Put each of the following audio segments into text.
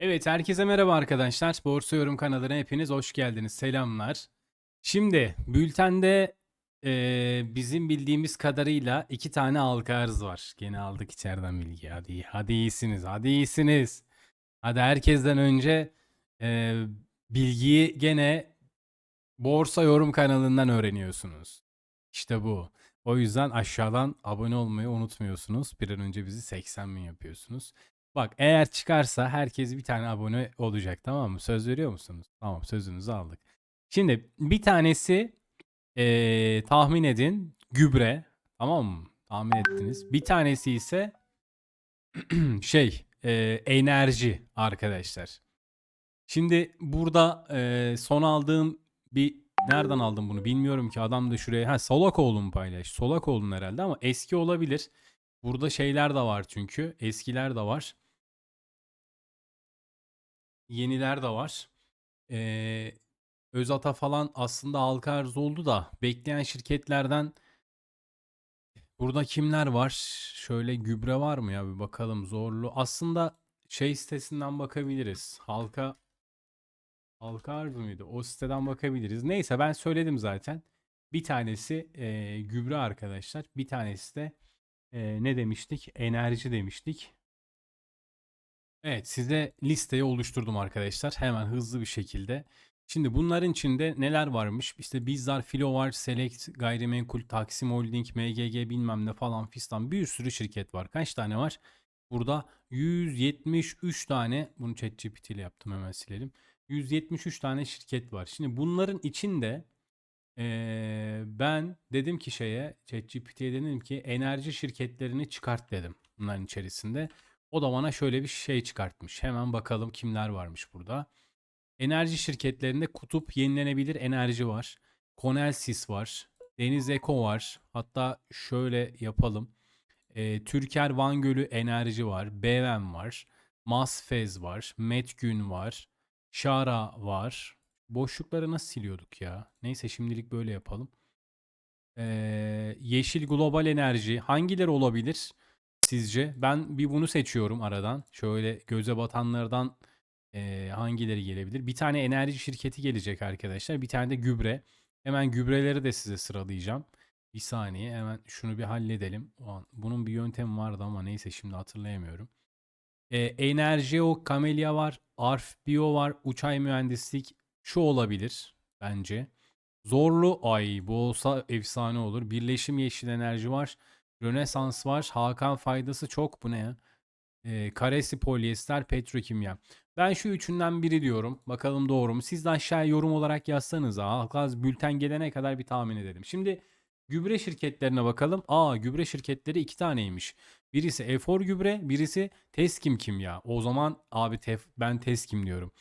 Evet, herkese merhaba arkadaşlar. Borsa Yorum kanalına hepiniz hoş geldiniz. Selamlar. Şimdi bültende eee, bizim bildiğimiz kadarıyla iki tane halka arz var. Gene aldık içeriden bilgi. Hadi, hadi iyisiniz, hadi iyisiniz. Hadi herkesten önce eee, bilgiyi gene Borsa Yorum kanalından öğreniyorsunuz. İşte bu. O yüzden aşağıdan abone olmayı unutmuyorsunuz. Bir an önce bizi 80 bin yapıyorsunuz. Bak eğer çıkarsa herkes bir tane abone olacak tamam mı? Söz veriyor musunuz? Tamam sözünüzü aldık. Şimdi bir tanesi eee, tahmin edin gübre tamam mı? Tahmin ettiniz. Bir tanesi ise şey eee, enerji arkadaşlar. Şimdi burada eee, son aldığım bir nereden aldım bunu bilmiyorum ki adam da şuraya ha Solakoğlu mu paylaş? Solakoğlu'nun herhalde ama eski olabilir. Burada şeyler de var çünkü eskiler de var. Yeniler de var. Eee Özata falan aslında halka arz oldu da bekleyen şirketlerden burada kimler var? Şöyle gübre var mı ya bir bakalım zorlu. Aslında şey sitesinden bakabiliriz. Halka halka arz mıydı? O siteden bakabiliriz. Neyse ben söyledim zaten. Bir tanesi eee, gübre arkadaşlar. Bir tanesi de eee, ne demiştik? Enerji demiştik. Evet size listeyi oluşturdum arkadaşlar. Hemen hızlı bir şekilde. Şimdi bunların içinde neler varmış? İşte Bizzar, Filo var, Select, Gayrimenkul, Taksim Holding, MGG bilmem ne falan fistan bir sürü şirket var. Kaç tane var? Burada 173 tane bunu ChatGPT ile yaptım hemen silelim. 173 tane şirket var. Şimdi bunların içinde eee, ben dedim ki şeye ChatGPT'ye dedim ki enerji şirketlerini çıkart dedim bunların içerisinde. O da bana şöyle bir şey çıkartmış. Hemen bakalım kimler varmış burada. Enerji şirketlerinde Kutup Yenilenebilir Enerji var. Konelsis var. Deniz Eko var. Hatta şöyle yapalım. Ee, Türker Van Gölü Enerji var. BVM var. Masfez var. Metgün var. Şara var. Boşlukları nasıl siliyorduk ya? Neyse şimdilik böyle yapalım. Ee, Yeşil Global Enerji hangileri olabilir sizce? Ben bir bunu seçiyorum aradan. Şöyle göze batanlardan ee, hangileri gelebilir? Bir tane enerji şirketi gelecek arkadaşlar. Bir tane de gübre. Hemen gübreleri de size sıralayacağım. Bir saniye hemen şunu bir halledelim. Bunun bir yöntemi vardı ama neyse şimdi hatırlayamıyorum. Ee, Enerjeo, Camellia var. Arf Bio var. Uçay Mühendislik. Şu olabilir bence. Zorlu ay bu olsa efsane olur. Birleşim Yeşil Enerji var. Rönesans var. Hakan faydası çok. Bu ne ya? Ee, Karesi Polyester Petrokimya. Ben şu üçünden biri diyorum. Bakalım doğru mu? Siz de aşağıya yorum olarak yazsanız. Halkaz bülten gelene kadar bir tahmin edelim. Şimdi gübre şirketlerine bakalım. Aa gübre şirketleri iki taneymiş. Birisi Efor Gübre, birisi Teskim Kimya. O zaman abi tef- ben Teskim diyorum.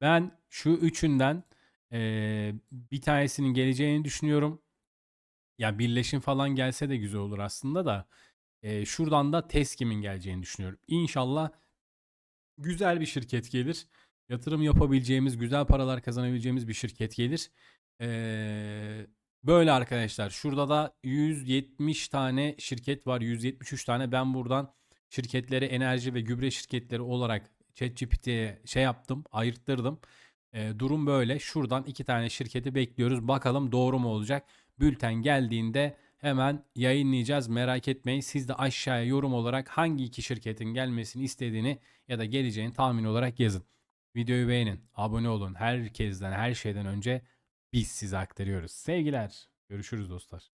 Ben şu üçünden eee, bir tanesinin geleceğini düşünüyorum. Ya birleşim falan gelse de güzel olur aslında da. Eee, şuradan da Teskim'in geleceğini düşünüyorum. İnşallah güzel bir şirket gelir. Yatırım yapabileceğimiz, güzel paralar kazanabileceğimiz bir şirket gelir. Ee, böyle arkadaşlar. Şurada da 170 tane şirket var. 173 tane. Ben buradan şirketleri enerji ve gübre şirketleri olarak ChatGPT'ye şey yaptım, ayırttırdım. Ee, durum böyle. Şuradan iki tane şirketi bekliyoruz. Bakalım doğru mu olacak? Bülten geldiğinde hemen yayınlayacağız. Merak etmeyin. Siz de aşağıya yorum olarak hangi iki şirketin gelmesini istediğini ya da geleceğini tahmin olarak yazın. Videoyu beğenin, abone olun. Herkesten, her şeyden önce biz size aktarıyoruz. Sevgiler. Görüşürüz dostlar.